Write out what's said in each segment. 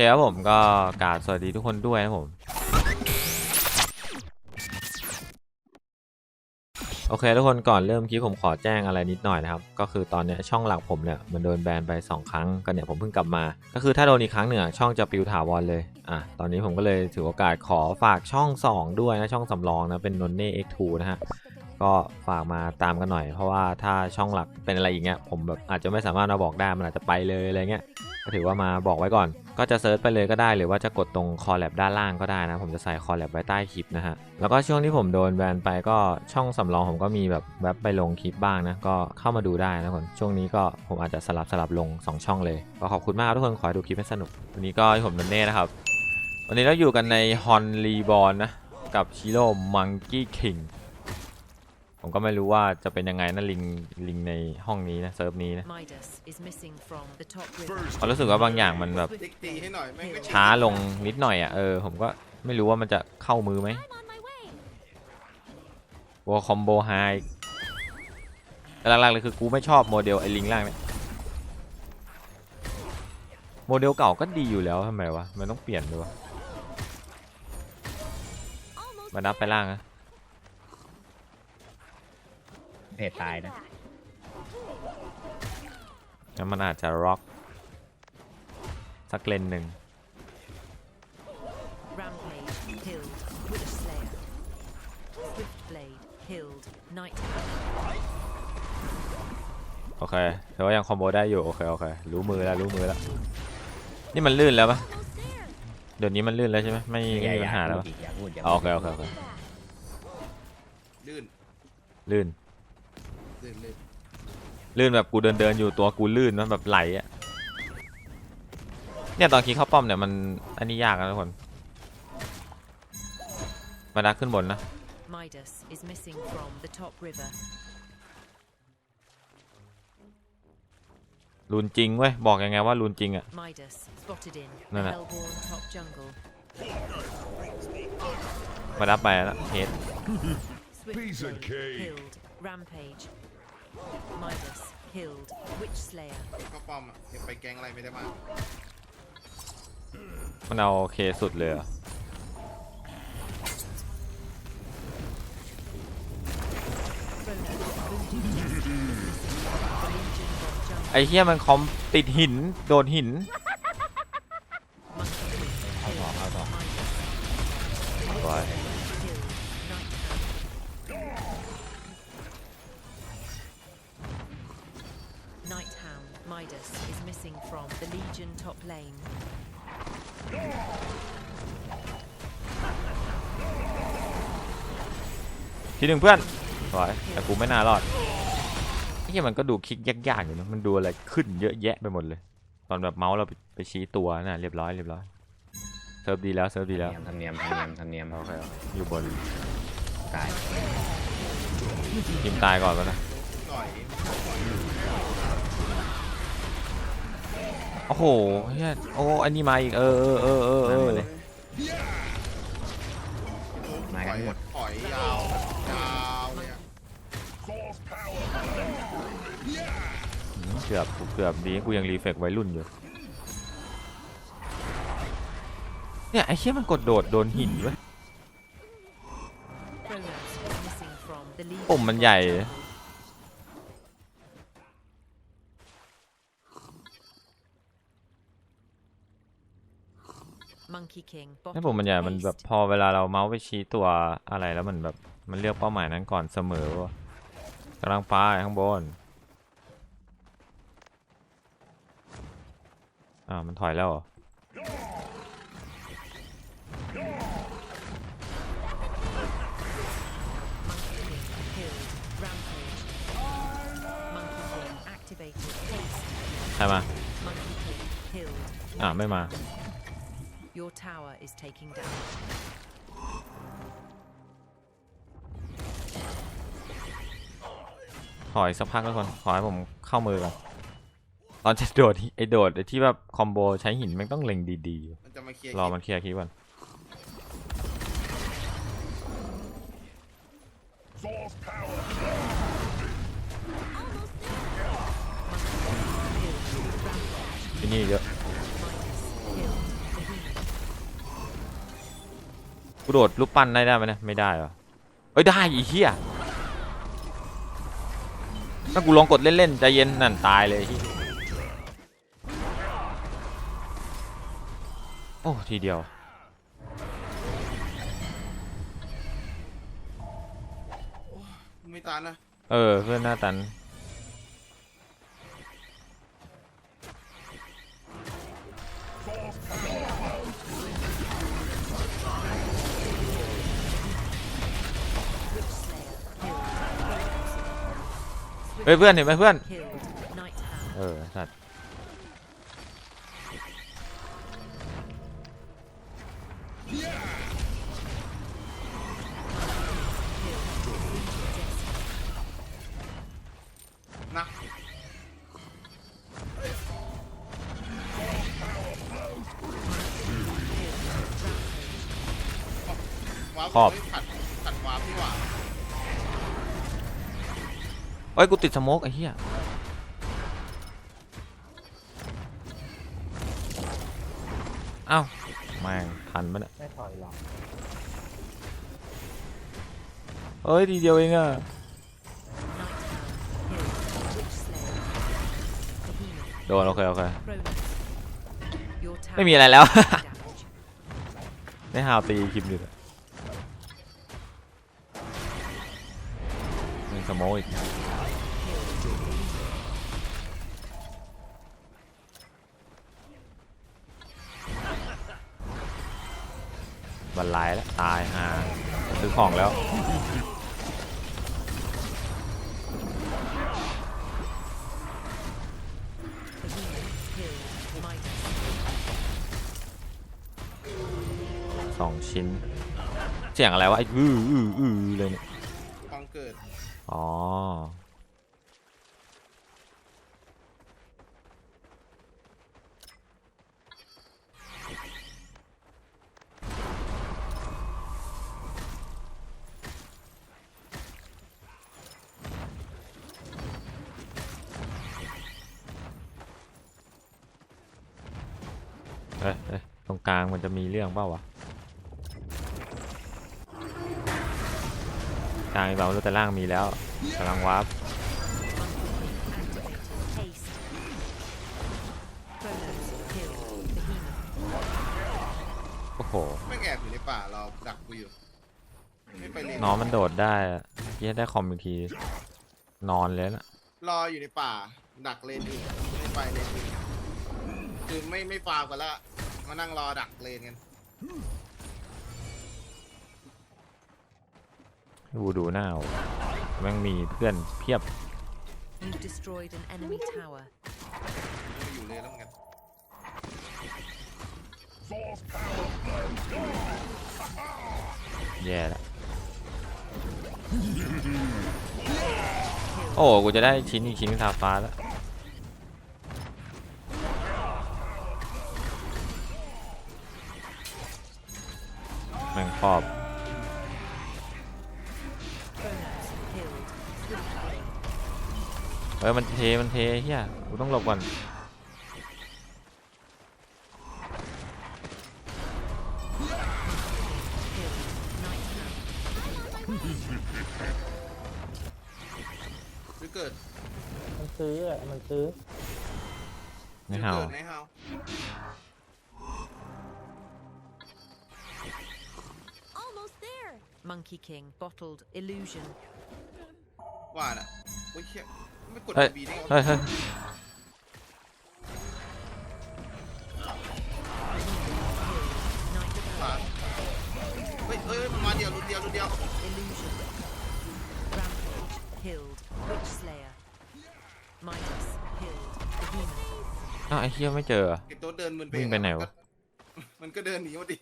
เคครับผมก็กราบสวัสดีทุกคนด้วยนะครับผม โอเคทุกคนก่อนเริ่มคลิปผมขอแจ้งอะไรนิดหน่อยนะครับ ก็คือตอนเนี้ยช่องหลักผมเนี่ยมันโดนแบนไป 2 ครั้งก็เนี่ยผมเพิ่งกลับมา ก็คือถ้าโดนอีกครั้งหนึ่งช่องจะปิวถาวรเลยอะตอนนี้ผมก็เลยถือโอกาสขอฝากช่อง 2 ด้วยนะช่องสำรองนะเป็นนนเน่ X2 นะฮะ ก็ฝากมาตามกันหน่อย เพราะว่าถ้าช่องหลักเป็นอะไรอย่างเงี้ยผมแบบอาจจะไม่สามารถมาบอกได้มันอาจจะไปเลยอะไรเงี้ยก็ถือว่ามาบอกไว้ก่อน ก็จะเซิร์ชไปเลยก็ได้หรือว่าจะกดตรงคอแลบด้านล่างก็ได้นะ ผมจะใส่คอแลบไว้ใต้คลิปนะฮะ แล้วก็ช่วงที่ผมโดนแบนไปก็ช่องสำรองผมก็มีแบบแวบไปลงคลิปบ้างนะ ก็เข้ามาดูได้นะคนช่วงนี้ก็ผมอาจจะสลับสลับลง 2 ช่องเลย ก็ขอบคุณมากทุกคนขอให้ดูคลิปให้สนุก วันนี้ก็ผมนนเน่นะครับ วันนี้เราอยู่กันในฮอนรีบอลนะกับชิโร่มังกี้คิง ผมก็ไม่รู้ว่าจะเป็นยังไงนะลิงลิงในห้องนี้นะเซิร์ฟนี้นะ Midas is missing from the top river. เขารู้สึกว่าบางอย่างมันแบบติ๊กตีให้หน่อยแม่งก็ช้าลงนิดหน่อยอะเออผมก็ไม่รู้ว่ามันจะเข้ามือไหมวัวคอมโบไฮแต่หลักๆเลยคือกูไม่ชอบโมเดลไอ้ลิงล่างเนี่ย โมเดลเก่าก็ดีอยู่แล้วทำไมวะ มันต้องเปลี่ยนด้วยวะมานับไปล่างนะ เพจตายนะงั้นมันอาจจะร็อกสักเลนหนึ่ง Rampage, Hild, Wither Slayer. Swiftblade, Hild, Night Hound. โอเคถือว่ายังคอมโบได้อยู่ โอเค โอเค รู้มือแล้ว รู้มือแล้ว นี่มันลื่นแล้วปะเดี๋ยวนี้มันลื่นแล้วใช่ไหมไม่อย่าไม่มีอปัย่าญหาพูแล้วดปะอีกอย่าพูดอย่าอ๋อพูดโอเค โอเค โอเค ลื่น ลื่นลื่นลื่น ลื่นแบบกูเดินเดินอยู่ตัวกูลื่นนะแบบไหลอะเนี่ยตอนคีเข้าป้อมเนี่ยมันอันนี้ยากนะทุกคนมาดักขึ้นบนนะ Midas is missing from the top river. รูนจริงเว้ยบอกยังไงว่ารูนจริงอะ Midas spotted in No, the no. Hellborn top jungle. มาดับไปแล้วเฮด Piece of Swiftblade, cake. Hild, Rampage. Midas, Hild, Witch Slayer. เข้าป้อมอะเก็บไปแกงอะไรไม่ได้มากมันเอาเคสุดเลยเหรอไอ้เฮียมันคอมติดหิน โดนหิน top lane. ทีหนึ่งเพื่อนสวยแต่กูไม่น่ารอดไอ้เฮียมันก็ดูคลิกยากๆอยู่นะมันดูอะไรขึ้นเยอะแยะไปหมดเลย ตอนแบบเมาส์เราไปไปชี้ตัวน่ะเรียบร้อยเรียบร้อยเซิร์ฟดีแล้วเซิร์ฟดีแล้วทำเนียมทำเนียมทำเนียมโอเคอยู่บนตายทีมตายก่อนแล้วนะ โอ้โหเฮียโอ้อันนี้มาอีกเออเออเออเออเออเลยมาถกัอนยหมดถอยยาวยาวเลยอะ False power. เกือบกูเกือบดีกูยังรีเฟกไว้รุ่นอยู่เนี่ยไอ้เชี่ยมันกดโดดโดนหินเว้ย Kronos is missing from the Legion ปุ่มมันใหญ่ top jungle. Monkey King, ให้ปุ่มมันใหญ่มันแบบ haste. พอเวลาเราเมาส์ไปชี้ตัวอะไรแล้วมันแบบมันเลือกเป้าหมายนั้นก่อนเสมอวะกำลังไปข้างบนอ่าวมันถอยแล้วเหรอ Monkey King, killed. Rampage. Monkey King activated. Haste. ใช่ไหม Monkey King killed. อ่าไม่มา Your tower is taking damage. ขออีกสักพักแล้วคนขอให้ผมเข้ามือก่อนตอนจะโดดไอโดดไอที่แบบคอมโบใช้หินแมันต้องเล็งดีมันจะมาเคลียร์ๆ รอมันเคลียร์คีย์ก่อน False power. ที่นี่เยอะ กูโดดรูปปั้นได้ได้ไหมเนี่ยไม่ได้เหรอเอ้ยได้อีเหี้ยถ้ากูลองกดเล่นๆใจเย็นนั่นตายเลยไอ้เหี้ยโอ้ทีเดียวไม่ตานนะ เออเพื่อนหน้าตัน ฮ้ยเพื่อนเห็นไหมเพื่อน Killed. Night Hound. เออสัตว์นะว้าวขอบเฮ้ยขัดขัดวาร์ปพี่หว่าเอ้ยกูติดสโมกไอ้เหี้ยเอ้าแม่งทันปะเนี่ยไม่ถอยหรอกเอ้ยทีเดียวเองอะ Night Hound. Killed. Witch Slayer. Behemoth. โดนโอเคโอเค Cronus. Your tower ไม่มีอะไรแล้ว taking damage. ไม่หาวตีคลิปอยู่เลยยังสโมกอีก บันไลแล้ว ตายห่าซื้อของแล้ว Behemoth. Killed. Midas. สองชิ้น เสียงอะไรวะไอ้อื้ออื้ออื้อเลยเนี่ยกองเกิด อ๋อ เอ้ยเอ้ยตรงกลางมันจะมีเรื่องเปล่าวะกลางมีเปล่าไม่รู้แต่ล่างมีแล้วกำลังวาร์ป Activated. Haste. Chronos. Killed. Behemoth. โอ้โหไม่งแอบอยู่ในป่าเราดักกูอยู่ไม่ไปเลยน้องมันโดดได้อะเหี้ยได้คอมอีกที นอนเลยนะรออยู่ในป่า ดักเลนอื่นไม่ไปเลนอื่นคือไม่ไม่ฟาร์มกันละ มานั่งรอดักเลนกันดูดูหน้าเอาแม่งมีเพื่อนเพียบ You've destroyed an enemy tower. ไม่อยู่เลยแล้วเหมือนกัน Source power. แย่แล้วโอ้กูจะได้ชิ้นอีกชิ้นทาฟ้าแล้ว แม่งครอบ Chronos. Killed. Swiftly. เอ้ยมันเท มันเทเฮียกูต้องหลบก่อน Killed. Night Hound. หรือเกิดมันซื้ออะมันซื้อ ไม่เห่า หรือเกิดไม่เห่า Monkey King. Bottled. Illusion. ว่าน่ะโอ้ยเชี่ยไม่กดเฮ้ย บีได้ไงเฮ้ยเฮ้ย Night ขวา Hound. เฮ้ยเฮ้ยมันมาเดียวรุ่นเดียวรุ่นเดียว Illusion. Rampage. Killed. Witch Slayer. Midas. Killed. Behemoth. อ้าวไอ้เฮียไม่เจอ ไอตัวเดินมึนไปวิ่งไปไหนวะ มันก็เดินหนีมาดิ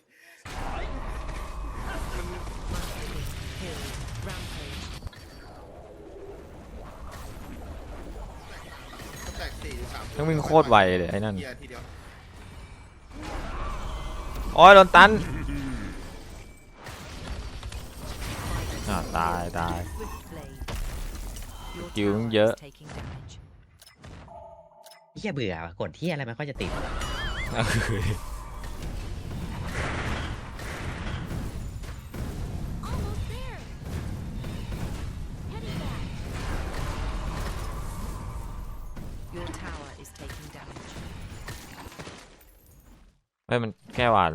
Monkey King. Killed. Rampage. ก็แตกสี่หรือสามต้องวิ่งโคตรไวเลยไอ้นั่นเหี้ยทีเดียวโอ้ยโดนตันอ่าวตายตาย Swift Blade. Your Chịu tower dở. is taking damage. เฮียเบื่อว่ะกดเฮียอะไรไม่ค่อยจะติด เออ แก้หวาด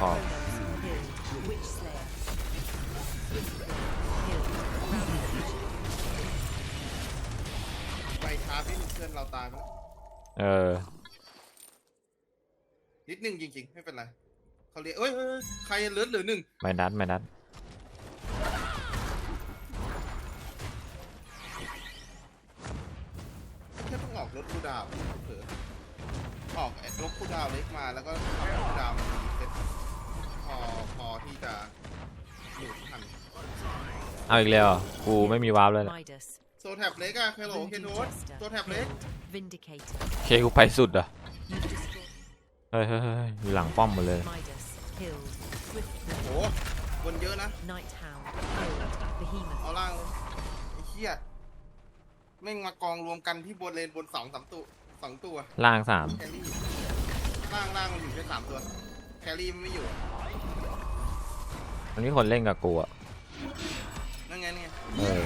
พอ Kronos killed. Witch Slayer. Killed. Rampage. ไปช้าพี่เพื่อนเราตายไปแล้วเออ นิดนึงจริงๆ ไม่เป็นไรเขาเรียกเอ้ยเอ้ยเอ้ยใครเหลือเหลือหนึ่งไม่ดัดไม่ดัด รถคูลดาวน์เผลอออกไอ้รถคูลดาวน์เล็กมาแล้วก็ขับรถคูลดาวน์มาเซ็ตพอพอที่จะอยู่ทันเอาอีกแล้วเหรอกูไม่มีวาร์ปเลยนะ Midas. โซแท็บเล็กอะเคโลเค Voodoo โนส Jester. โซแท็บเล็ก Killed. Vindicator. เคกูไปสุดอะ You've destroyed เฮ้ยเฮ้ยเฮ้ยอยู่หลังป้อมหมดเลย Midas. Killed. Swift โหบนเยอะนะ Night Hound. Killed. Behemoth. เอาล่างเลยไอ้เหี้ย แม่งมากองรวมกันที่บนเลนบนสองสามตัวสองตัวล่างสามแครี่ล่างล่างมันอยู่แค่สามตัวแครี่มันไม่อยู่มันมีคนเล่นกับกูอะนั่นไงนี่ไงเออ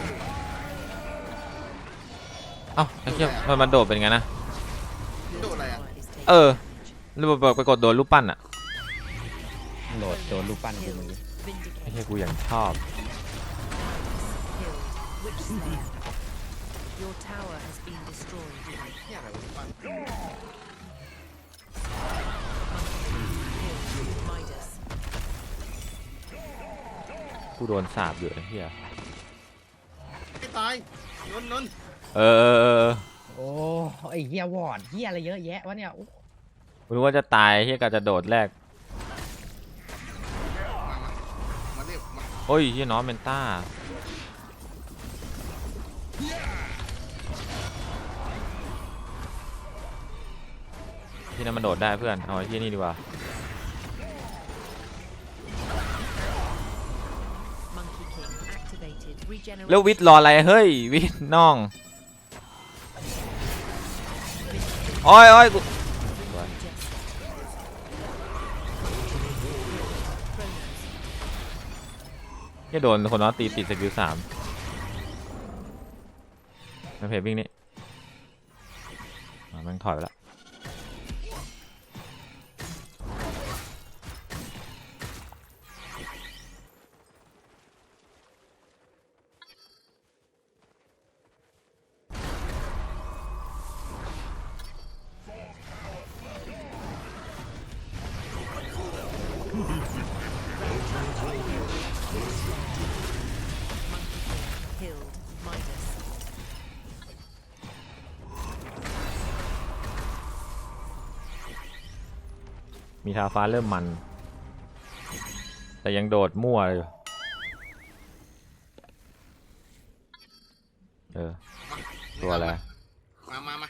เอ้าไอ้เหี้ยมันมันโดดเป็นไงนะ โดดอะไรอะ Is taking เออ damage. หรือว่าไปกดโดนรูปปั้นอะโหลดโดนรูปปั้นกูมือไอ้ Vindicator. เหี้ยกูอย่างชอบ Killed. Witch Slayer. Your tower has been destroyed. เหี้ยอะไรวะปั้น Killed. Midas. กูโดนสาบอยู่ไอ้เหี้ยไม่ตายนนท์นนท์เออเออเออเออโอ้ไอ้เฮียวอร์ดเฮียอะไรเยอะแยะวะเนี่ยโอ้กูรู้ว่าจะตายไอ้เหี้ยกะจะโดดแรกมามามาเรียกมาโอ้ยเหี้ยน้องเมนต้า ที่นั่นมันโดดได้เพื่อน เอาไอ้ที่นี่ดีกว่า Monkey King activated. Regeneration. แล้ววิทย์รออะไร เฮ้ย วิทย์น้องโอ้ยโอ้ยกู จะโดนคนน้อตีติดสกิลสามมาเพจวิ่งนี่อะแม่งถอยไปแล้ว มีทาฟ้าเริ่มมัน แต่ยังโดดมั่วอยู่เออ ตัวอะไร มามามา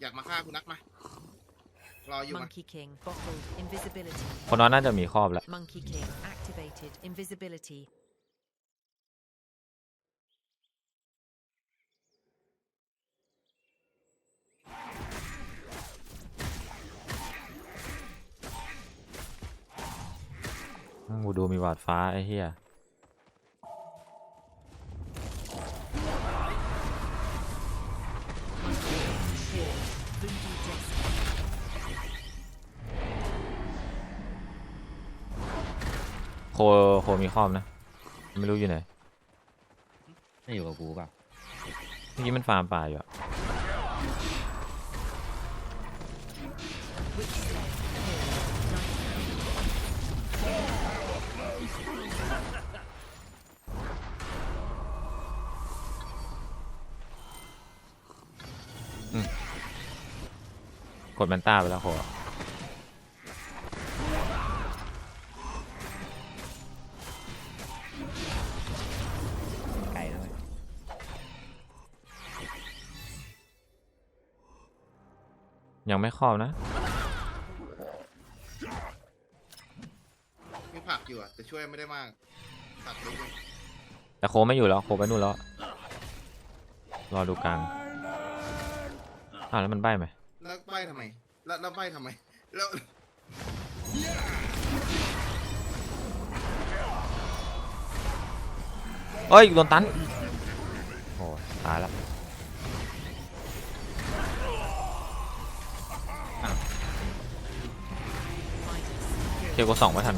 อยากมาฆ่าคุณนักมารออยู่มา Monkey King bottled invisibility. คนน้องน่าจะมีครอบแล้ว Monkey King activated invisibility. กูดูมีหวาดฟ้าไอ้เหี้ย Killed. Voodoo Jester. โคโคมีครอบนะ ไม่รู้อยู่ไหนไม่อยู่กับกูเปล่าเมื่อกี้มันฟาร์มป่าอยู่อะ กดแมนต้าไปแล้วโคไกลแล้วเว้ยยังไม่ครอบนะ มีผักอยู่อะแต่ช่วยไม่ได้มากผักเล็กเองแต่โคไม่อยู่แล้วโคไปนู่นแล้ว รอดูกลางอ่าวแล้วมันใบ้ไหม แล้วใบทำไม แล้วแล้วใบทำไม แล้วเอ้ยโดนตัน โอ้ยตายแล้วเคียวกว่สองไม่ทัน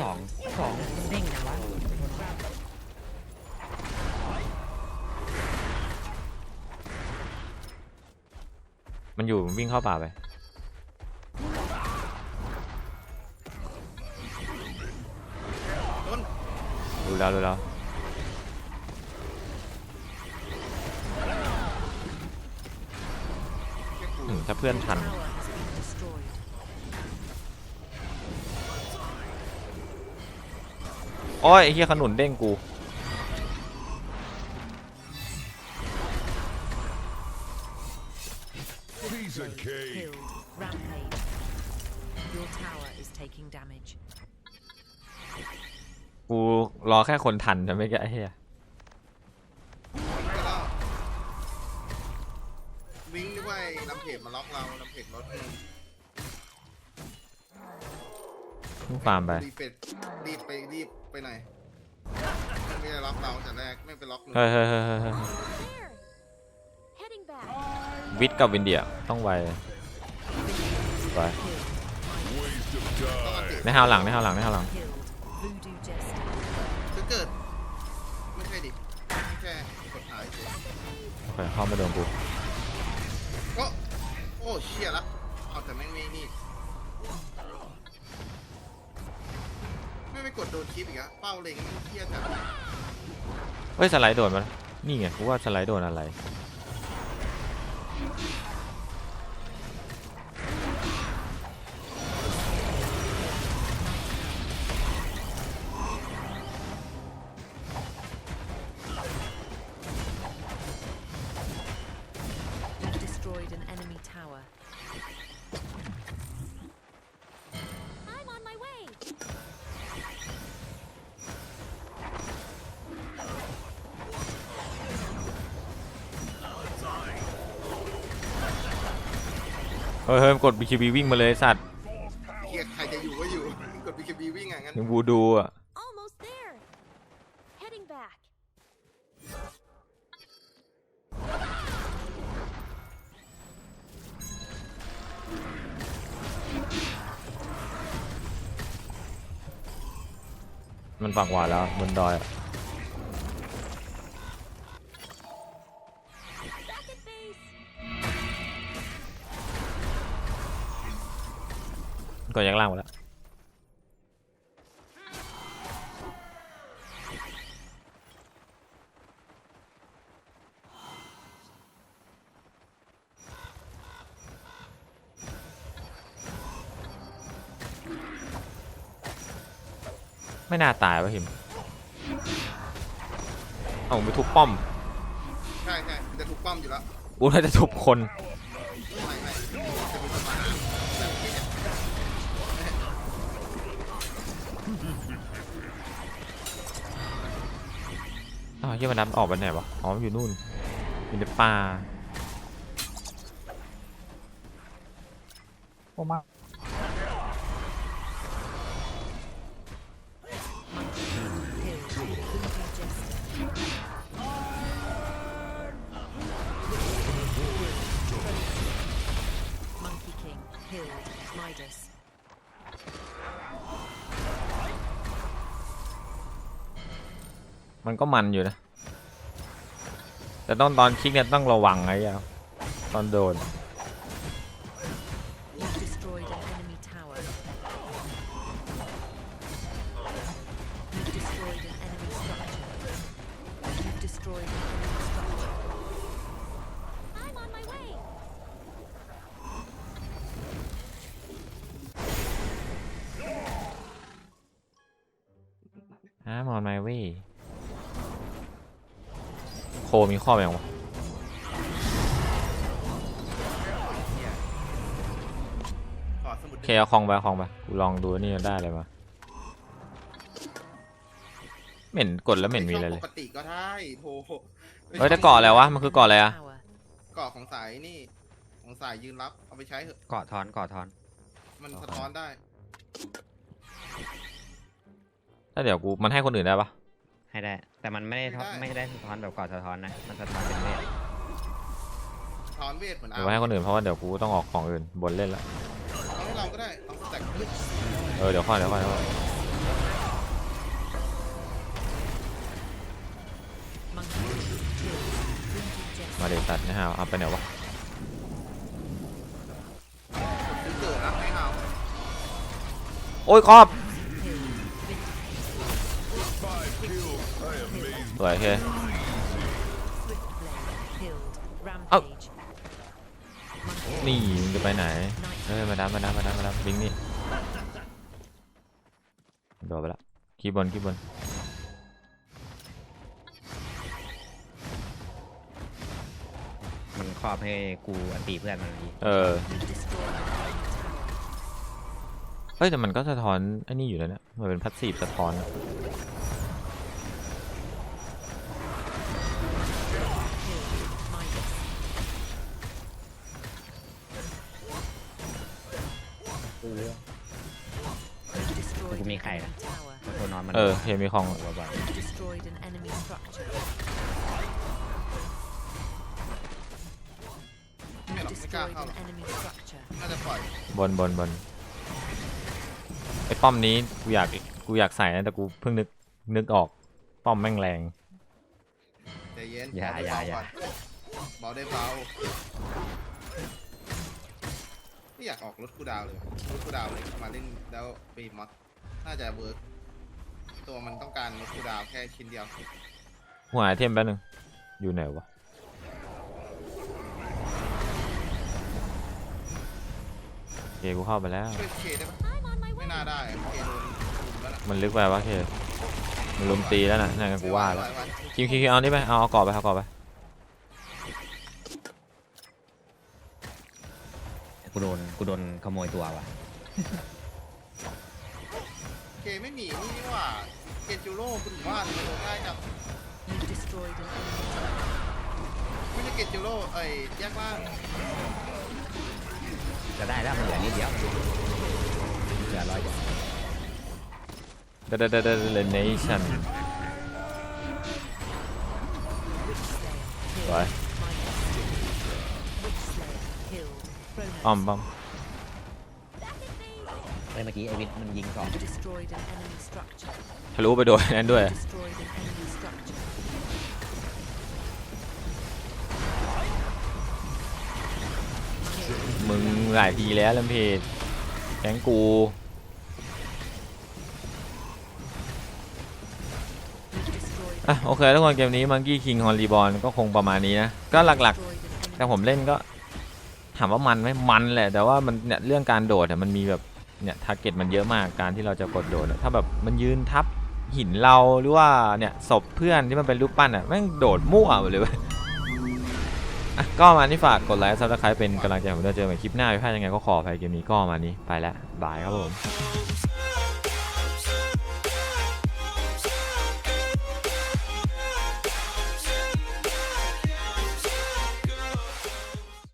สองสองเด้งนะวะ มันอยู่วิ่งเข้าป่าไป ต้นรู้แล้วรู้แล้วอืมถ้าเพื่อนทัน Tower has been destroyed. โอ้ยไอ้เฮียขนุนเด้งกู ค่คนทันจะไม่แกไอ้เฮียก็แล้ววิ่งด้วยลำเพจมาล็อกเราลำเพจรถเองเพิ่งฟาร์มไปรีบไปรีบไปรีบไปไหนไม่ได้ล็อกเราแต่แรกไม่ไปล็อกหนูเฮ้ยเฮ้ยเฮ้ยเฮ้ยเฮ้ย There. Heading back. วิทย์กับวินเดียต้องไวไป Waste of ต้องอัน time. ติในห้าวหลังในห้าวหลังในห้าวหลัง อเคเข้ามาโดนกูก็โอ้เชี่ยละเอาแต่แม่งไม่นี่ไม่ไปกดโดนคลิปอีกอะเป้าเล็งไม่งเชี่ยจัดเฮ้ยสไลด์โดนมานี่ไงกูว่าสไลด์โดนอะไร ฮ้ยเฮ้ยกด BKB วิ่งมาเลยไอ้สัตว์เฮียใครจะอยู่ก็อยู่ กด BKB วิ่งอะงั้นยังบูดูอะ Almost there. Heading back. มันปากหวานแล้วบนดอยอะ มันก็ยังล่างหมดแล้ว ไม่น่าตายวะหิม เอาผมไปทุบป้อม ใช่ใช่จะถูกป้อมอยู่แล้วกูน่าจะทุบคน อ้าวเฮียมันนับออกไปไหนวะ อ๋อมันอยู่นู่นอยู่ในป่าผมมา Killed. Voodoo Jester. Monkey King. Killed. Midas. มันก็มันอยู่นะ แต่ต้องตอนคลิกเนี่ยต้องระวังไอ้ยตอนโดนอ่มอนไมเว่ คมีข้อแบบวะขอสมุดโอเคเอาคลองไปเอาคลองไปกูลองดูนี่ได้อะไรมาเหม็นกดแล้วเหม็นมีอะไรเลยปกติก็ได้โทเฮ้ยแต่เกาะอะไรวะมันคือเกาะอะไรอะ Tower. เกาะของสายนี่ ของสายยืนรับ เอาไปใช้เถอะเกาะทอนเกาะทอน มันสะท้อนได้ ถ้าเดี๋ยวกูมันให้คนอื่นได้ปะ ให้ได้ แต่มันไม่ได้ทอไม่ได้ไม่ได้สะท้อนแบบเกาะสะท้อนนะ มันสะท้อนเป็นเวทท้อนเวทเหมือนเดี๋ยวไว้ให้คนอื่นเพราะว่าเดี๋ยวกูต้องออกของอื่นบนเล่นละเอาให้เราก็ได้เอาสแต็กเออเดี๋ยวค่อยเดี๋ยวค่อยเดี๋ยวค่อย Monkey kill. Wounded Jester. มาเดี๋ยวตัดนะฮะเอาไปไหนวะซื้อเกิดนะให้เอาโอ้ยครอบ สวยโอเค Swift blade killed. Oh. Rampage. Monkey นี่มึงจะไปไหนเฮ้ยมาดับมาดับมาดับมาดับบิงนี่โดดไปละคีย์บนคีย์บนมันครอบให้กูอันตีเพื่อนมันดีเออ You've destroyed an enemy tower. เฮ้ยแต่มันก็สะท้อนไอ้นี่อยู่แล้วเนี่ยมันเป็นพัสซีฟสะท้อนอะ ซื้อ You've destroyed Aku an punya kai enemy lah. tower. มันโทนอนมันเออเคมีของหัวบ่อย You've destroyed an enemy structure. ไม่หรอก You've ไม่กล้า destroyed เข้าหรอก an enemy structure. น่าจะปล่อยบนบนบนไอ้ป้อมนี้กูอยากกูอยากใส่นะแต่กูเพิ่งนึกนึกออกป้อมแม่งแรง ใจเย็นอย่าอย่าอย่า เบาได้เบา ไม่อยากออกรถกูดาวเลยว่ะรถกูดาวเลยมาเล่นแล้วปีมอสน่าจะเวิร์กตัวมันต้องการรถกูดาวแค่ชิ้นเดียวหัวไอเทมแป๊บนึงอยู่ไหนวะโอเคกูเข้าไปแล้ว ช่วยเคได้ปะ I'm on my ไม่ way. น่าได้อะเคโดนลุมแล้วน่ะมันลึกไปวะเคมันลุมตีแล้วนะนั่นไงกูว่าแล้วไม่ไหคิวคิวคิวเอานี่ไปเอาเอากรอบไปเอากรอบไป กูโดนกูโดนขโมยตัวว่ะเคไม่มีนี่นี่หว่าเกจูโร่คุณว่ามันโดนง่ายจัง You've destroyed an enemy tower. ไม่ใช่เกจูโร่เอ้ยแยกล่างจะได้แล้วมันเหลือนิดเดียวเหลือร้อยกว่าเดเดเดเดเดเนชั่น Witch Slayer สวย killed. อ้อมป้อมเฮ้ยเมื่อกี้ไอวิทย์มันยิงสอง You've destroyed an enemy structure. ทะลุไปโดนนั่นด้วย Destroyed an enemy structure. มึงหลายทีแล้วลำเพจแก๊งกู You've destroyed อะโอเคทุกคนเกมนี้ Monkey King h o l y b o r n ก็คงประมาณนี้นะ ก็หลัก destroyed an ๆ enemy แต่ผมเล่นก็ ถามว่ามันไหมมันแหละ แต่ว่ามันเนี่ยเรื่องการโดดเนี่ยมันมีแบบเนี่ยทาร์เก็ตมันเยอะมากการที่เราจะกดโดดถ้าแบบมันยืนทับหินเราหรือว่าเนี่ยศพเพื่อนที่มันเป็นรูปปั้นอะแม่งโดดมั่วหมดเลยก็มานี่ฝากกดไลค์ซับสไครป์เป็นกำลังใจผมด้วยเจอกันใหม่คลิปหน้าพี่พลาดยังไงก็ขอไปเกมนี้ก็มานี้ไปแล้วบายครับผม